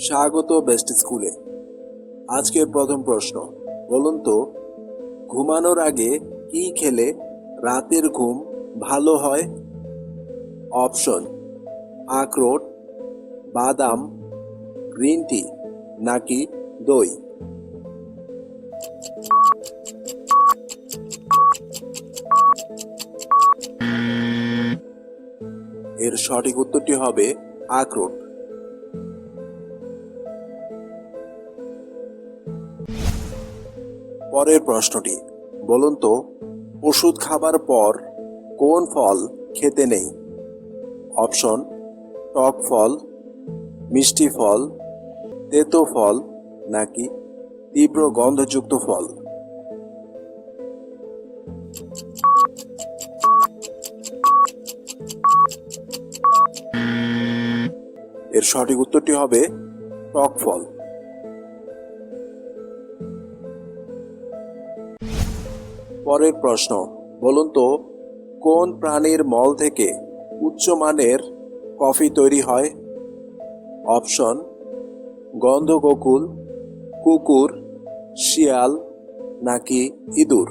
স্বাগত বেস্ট স্কুলে। আজকের প্রথম প্রশ্ন, বলুন তো, ঘুমানোর আগে কি খেলে রাতের ঘুম ভালো হয়? অপশন, আখরোট, বাদাম, গ্রিন টি নাকি দই? এর সঠিক উত্তরটি হবে আখরোট। পরের প্রশ্নটি, বলুন তো, ওষুধ খাবার পর কোন ফল খেতে নেই? অপশন, টক ফল, মিষ্টি ফল, তেতো ফল, নাকি তীব্র গন্ধযুক্ত ফল? এর সঠিক উত্তরটি হবে টক ফল। পরের প্রশ্ন, বলুন তো, কোন প্রাণীর মল থেকে উচ্চমানের কফি তৈরি হয়? অপশন, গন্ধগোকুল, কুকুর, শিয়াল, নাকি ইঁদুর?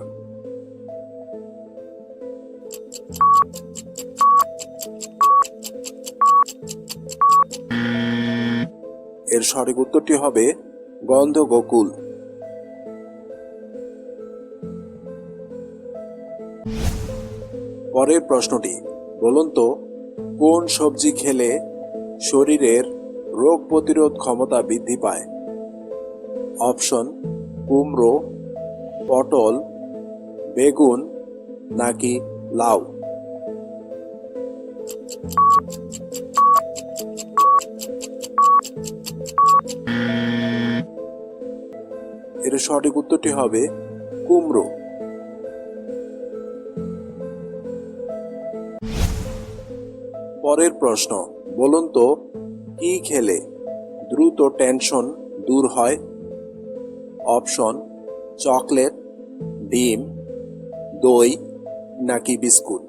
এর সঠিক উত্তরটি হবে গন্ধগোকুল। পরের প্রশ্নটি, বলুন তো, কোন সবজি খেলে শরীরের রোগ প্রতিরোধ ক্ষমতা বৃদ্ধি পায়? অপশন, কুমড়ো, পটল, বেগুন নাকি লাউ? এর সঠিক উত্তরটি হবে কুমড়ো। পরের প্রশ্ন, বলুন তো, কি খেলে দ্রুত টেনশন দূর হয়? অপশন, চকলেট, ডিম, দই নাকি বিস্কুট?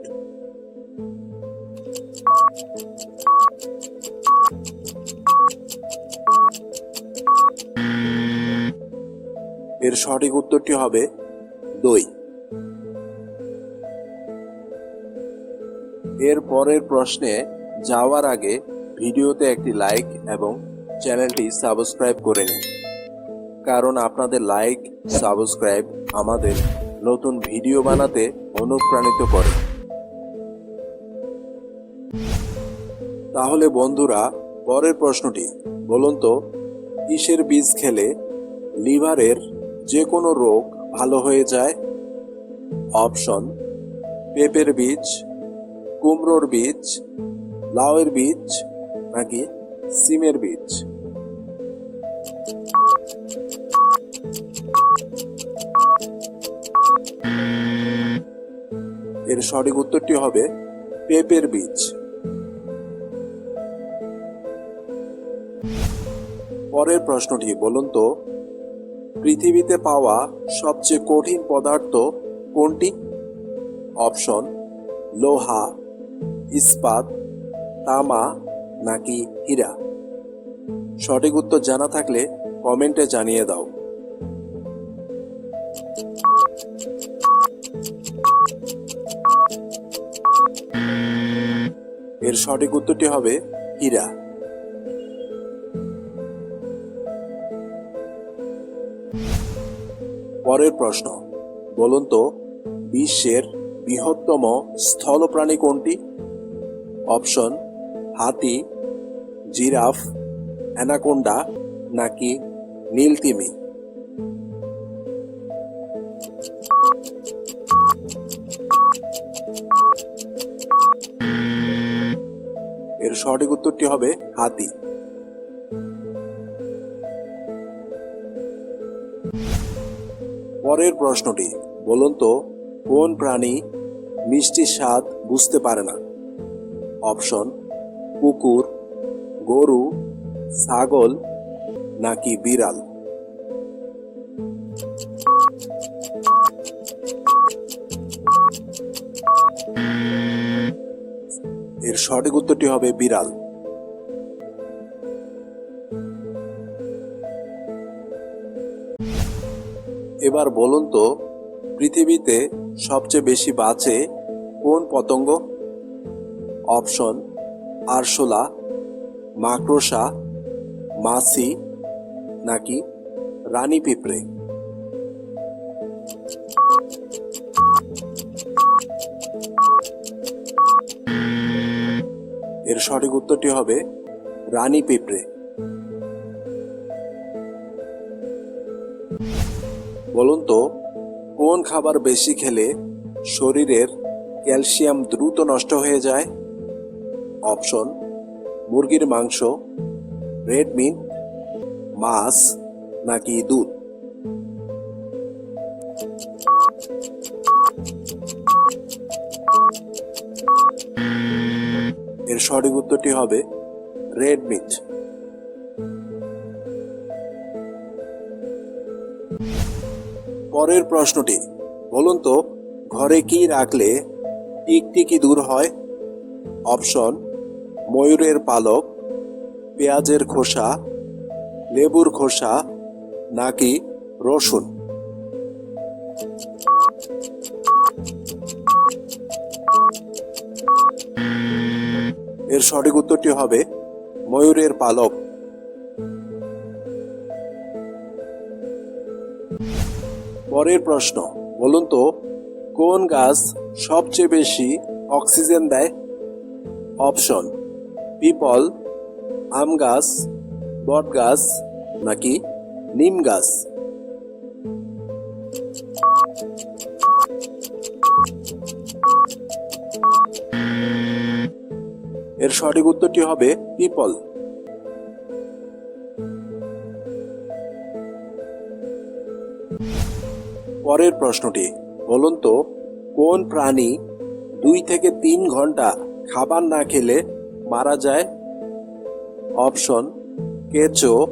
এর সঠিক উত্তরটি হবে দই। এর পরের প্রশ্নে যাওয়ার আগে ভিডিওতে একটি লাইক এবং চ্যানেলটি সাবস্ক্রাইব করে নিন। কারণ আপনাদের লাইক সাবস্ক্রাইব আমাদের নতুন ভিডিও বানাতে অনুপ্রাণিত করে। তাহলে বন্ধুরা, পরের প্রশ্নটি, বলুন তো, কিসের বীজ খেলে লিভারের যে কোনো রোগ ভালো হয়ে যায়? অপশন, পেঁপের বীজ কুমড়োর বীজ, লাউয়ের বীজ নাকি সিমের বীজ? এর সঠিক উত্তরটি হবে পেঁপের বীজ। পরের প্রশ্নটি, বলুন তো, পৃথিবীতে পাওয়া সবচেয়ে কঠিন পদার্থ কোনটি? অপশন, লোহা। ইস্পাত, তামা নাকি হীরা? সঠিক উত্তর জানা থাকলে কমেন্টে জানিয়ে দাও। এর সঠিক উত্তরটি হবে হীরা। পরের প্রশ্ন, বলুন তো, বিশ্বের বৃহত্তম স্থলপ্রাণী কোনটি? অপশন হাতি, জিরাফ, অ্যানাকোন্ডা নাকি নীলতিমি এর সঠিক উত্তরটি হবে হাতি। পরের প্রশ্নটি, বলুন তো, কোন প্রাণী মিষ্টি স্বাদ বুঝতে পারে না? অপশন কুকুর, গরু, ছাগল নাকি বিড়াল? এর সঠিক উত্তরটি হবে বিড়াল। এবার বলুন তো, পৃথিবীতে সবচেয়ে বেশি বাঁচে কোন পতঙ্গ? অপশন আরশোলা, মাকড়সা, মাছি, নাকি রানী পিঁপড়ে? এর সঠিক উত্তরটি হবে রানী পিঁপড়ে। বলুন তো, কোন খাবার বেশি খেলে শরীরের ক্যালসিয়াম দ্রুত নষ্ট হয়ে যায়? অপশন, মুরগির মাংস, রেড মিট মাছ, নাকি দুধ? এর সঠিক উত্তরটি হবে রেড মিট পরের প্রশ্নটি, বলুন তো, ঘরে কি রাখলে টিকটিকি দূর হয়? অপশন ময়ূরের পালক, পেঁয়াজের খোসা, লেবুর খোসা, নাকি রসুন? এর সঠিক উত্তরটি হবে ময়ূরের পালক। পরের প্রশ্ন, বলুন তো, কোন গাছ সবচেয়ে বেশি অক্সিজেন দেয়? অপশন পিপল আম গাছ, বট গাছ নাকি নিম গাছ? এর সঠিক উত্তরটি হবে পিপল পরের প্রশ্নটি, বলুন তো, কোন প্রাণী দুই থেকে তিন ঘণ্টা খাবার না খেলে মারা যায়। অপশন, কেঁচো,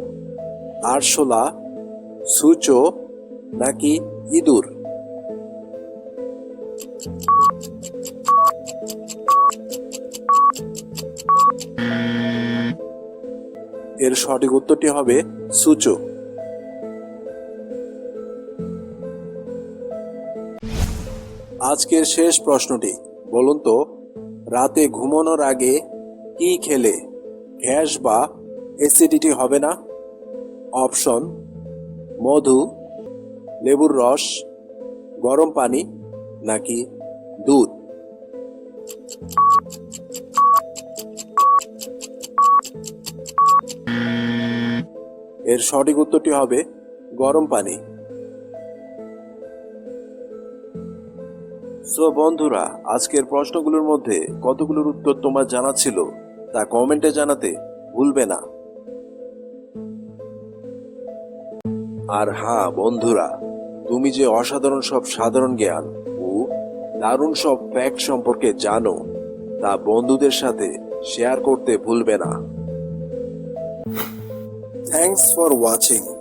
আরশোলা, সুচো নাকি ইঁদুর? এর সঠিক উত্তরটি হবে সুচো। আজকের শেষ প্রশ্নটি, বলুন তো, রাতে ঘুমানোর আগে কি খেলে? গ্যাস বা অ্যাসিডিটি হবে না? অপশন, মধু, লেবুর রস, গরম পানি, নাকি দুধ? এর সঠিক উত্তরটি হবে গরম পানি। সো বন্ধুরা, আজকের প্রশ্নগুলোর মধ্যে কতগুলোর উত্তর তোমার জানা ছিল? তা কমেন্টে জানাতে ভুলবে না। আর হ্যাঁ বন্ধুরা, তুমি যে অসাধারণ সব সাধারণ জ্ঞান ও দারুণ সব ফ্যাক্ট সম্পর্কে জানো, তা বন্ধুদের সাথে শেয়ার করতে ভুলবে না। Thanks for watching